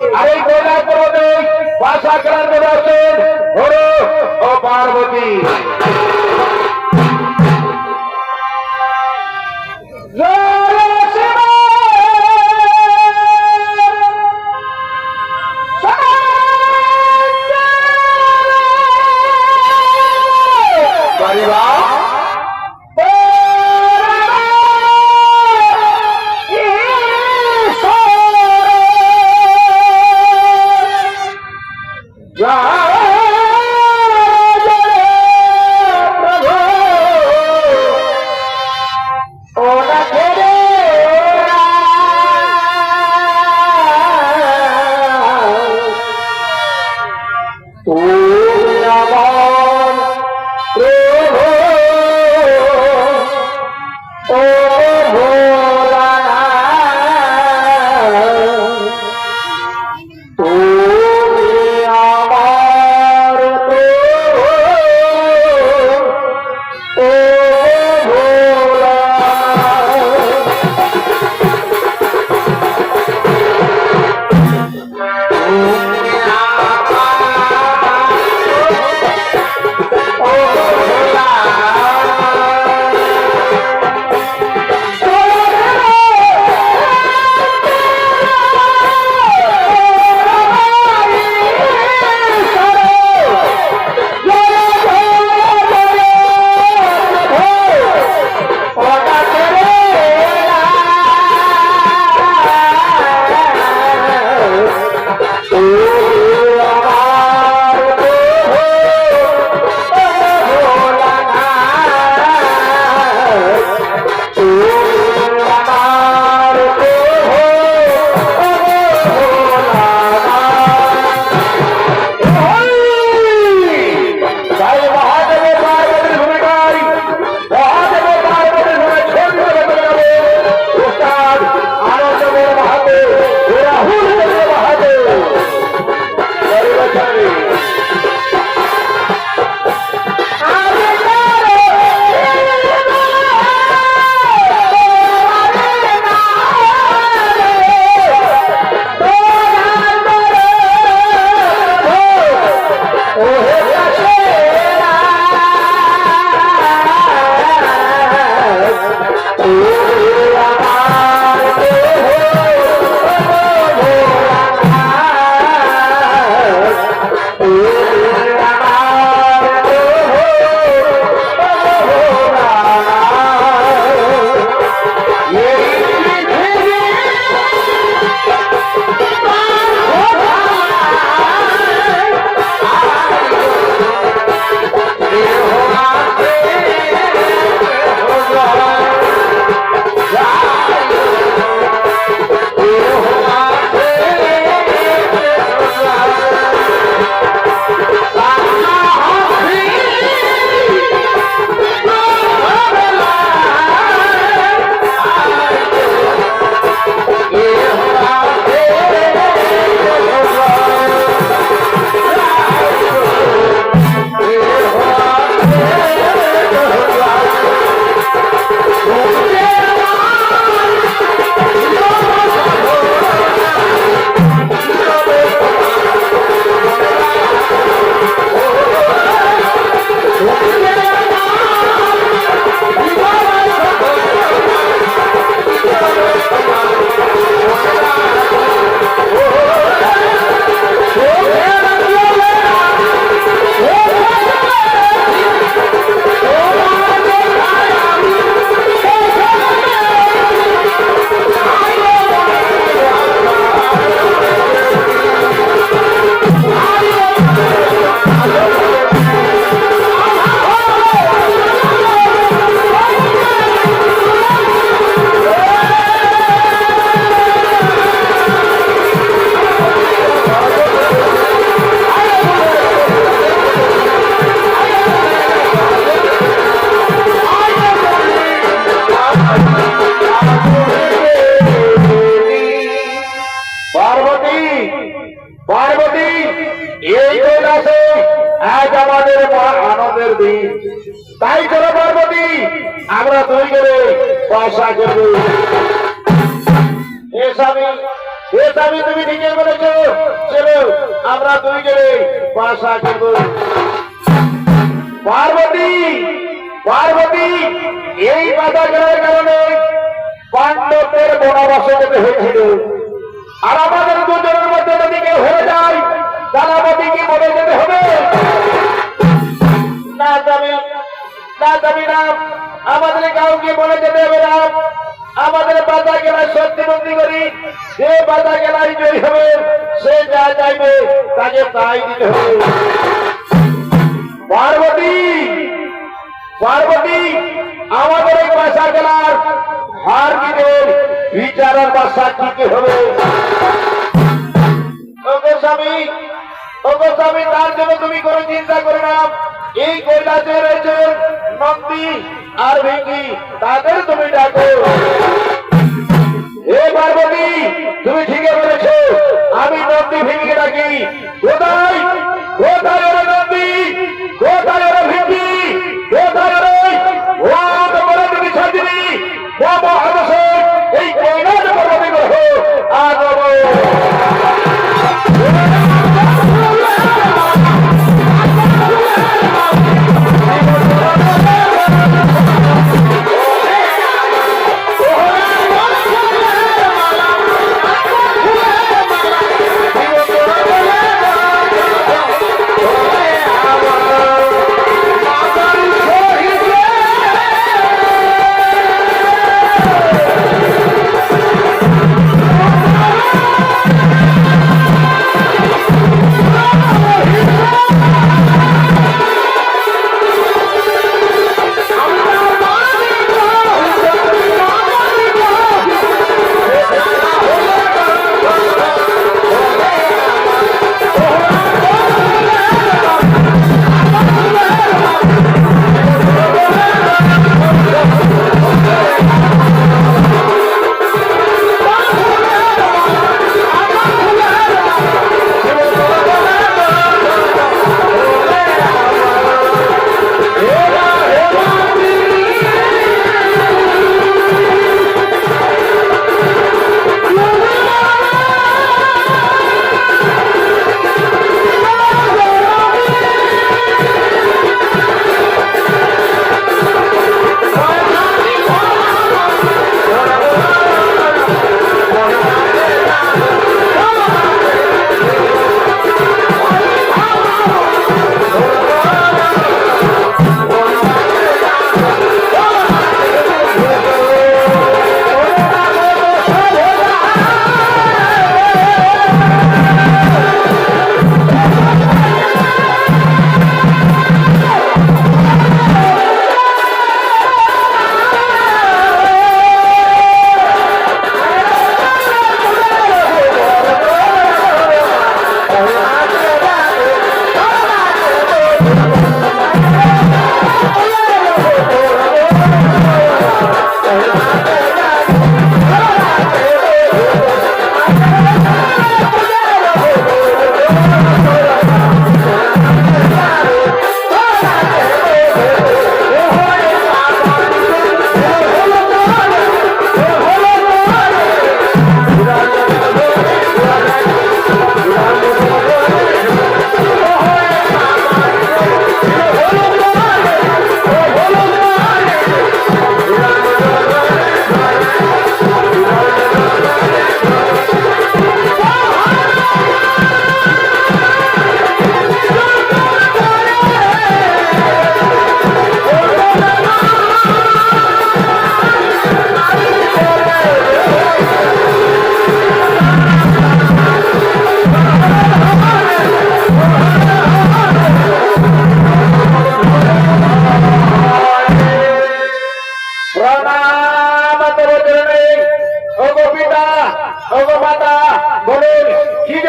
আর এই কৈলাস পর্বতে ভাষা ক্রান্ত আছেন ও পার্বতী। এ স্বামী তুমি ঠিকই বলেছ। আমরা দুইজনে বাসা করব পার্বতী পার্বতী, এই বাধা করার কারণে পাণ্ডবদের বনবাসে যেতে হয়েছিল। আর আমাদের দুজনের মধ্যে যদি কেউ হয়ে যায় দানাপতি কি মনে যেতে হবে? না যাবি না যাবি না। আমাদের কাউকে বলে যেতে হবে না। আমাদের বাধা গেলায় সত্যি করি। যে বাধা গেলাই জয়ী হবে, সে যা চাইবে তাকে তাই দিতে হবে। পার্বতী পার্বতী, আমাদের এই বাসা গেলার হার দিনের বিচারের বাসা কি হবে। স্বামী স্বামী, তার জন্য তুমি কোনো চিন্তা করে না। এই কৈলাসে রয়েছে, নন্দী আর ভেঙ্গি তাদের তুমি ডাকো। হে পার্বতী, তুমি ঠিকই বলেছ, আমি নন্দী ভেঙ্গিকে ডাকি। কোথায়? কোথায়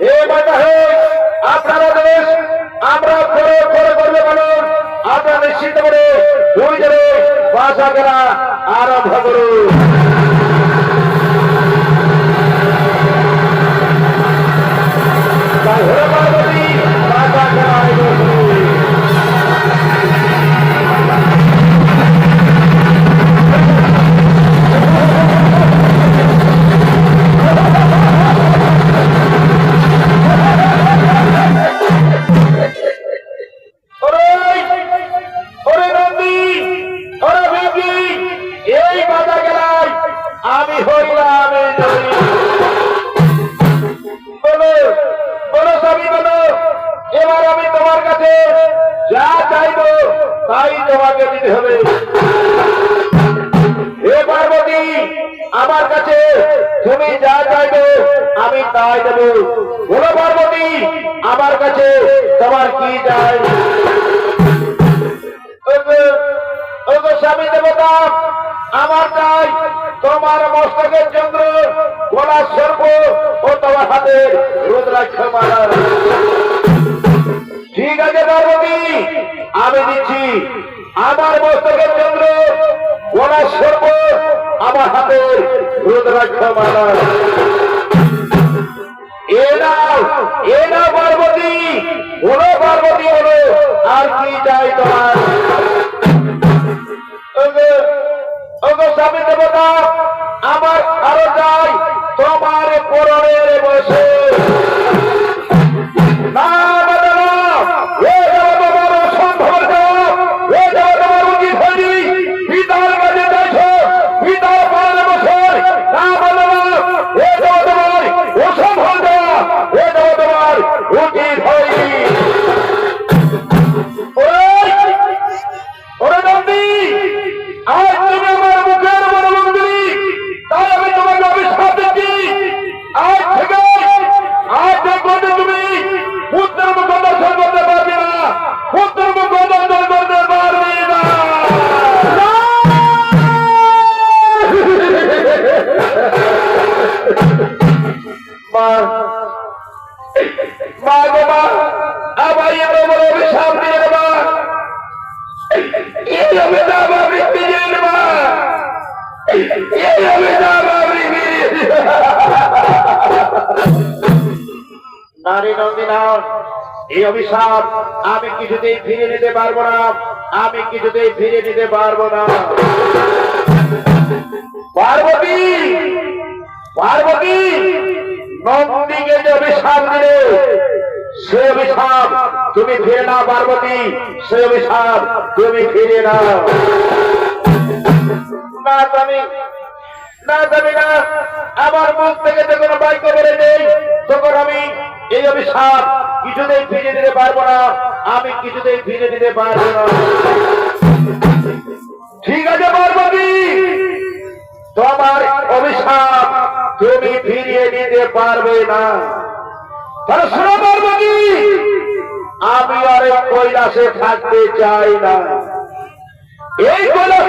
এ কথা হোক আপনারা দেশ আমরা করে করে করবে মানুষ। আপনারা নিশ্চিত করে দুই জনে বাসা করা আরম্ভ করুন তাই তোমাকে দিতে হবে। হে পার্বতী, আমার কাছে তুমি যা চাইবে, আমি তাই দেব। বলো পার্বতী, আমার কাছে তোমার কি চাই? স্বামী দেবতা, আমার চাই তোমার মস্তকের চন্দ্র, গলার সর্প ও তোমার হাতে রুদ্রাক্ষ মালা। ঠিক আছে পার্বতী আমি দিচ্ছি। আমার মস্তকের চন্দ্র গলার সর্ব আমার হাতে রুদ্রাক্ষ মালা। এ এ পার্বতী হলো আর কি চাই তোমার? স্বামী দেবতা, আমার আরও চাই তোমার পরনের বসে। নারী নন্দিনা এই অভিশাপ আমি কিছুতেই ফিরে নিতে পারব না। আমি কিছুতেই ফিরে নিতে পারব না। পার্বতী! পার্বতী! নন্দীকে যে অভিশাপ দিলে সে অভিশাপ তুমি ফিরে না পার্বতী। সে অভিশাপ তুমি ফিরে না স্বামী না স্বামী না। আমার মুখ থেকে যখন বাক্য বেড়ে নেই। তখন আমি এই অভিশাপ কিছুতেই ফিরে দিতে পারব না। আমি কিছুতেই ফিরে দিতে পারব না। ঠিক আছে, পার্বতী। তোমার অভিশাপ তুমি ফিরিয়ে দিতে পারবে না। তাহলে শোনো, পার্বতী। আমি আর কৈলাসে থাকতে চাই না। এই কৈলাস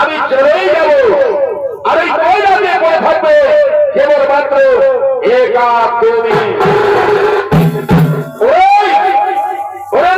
আমি চলেই যাব। আর এই কয়লা দিয়ে পড়ে থাকবে কেবলমাত্র একা তুমি। ওরে ওরে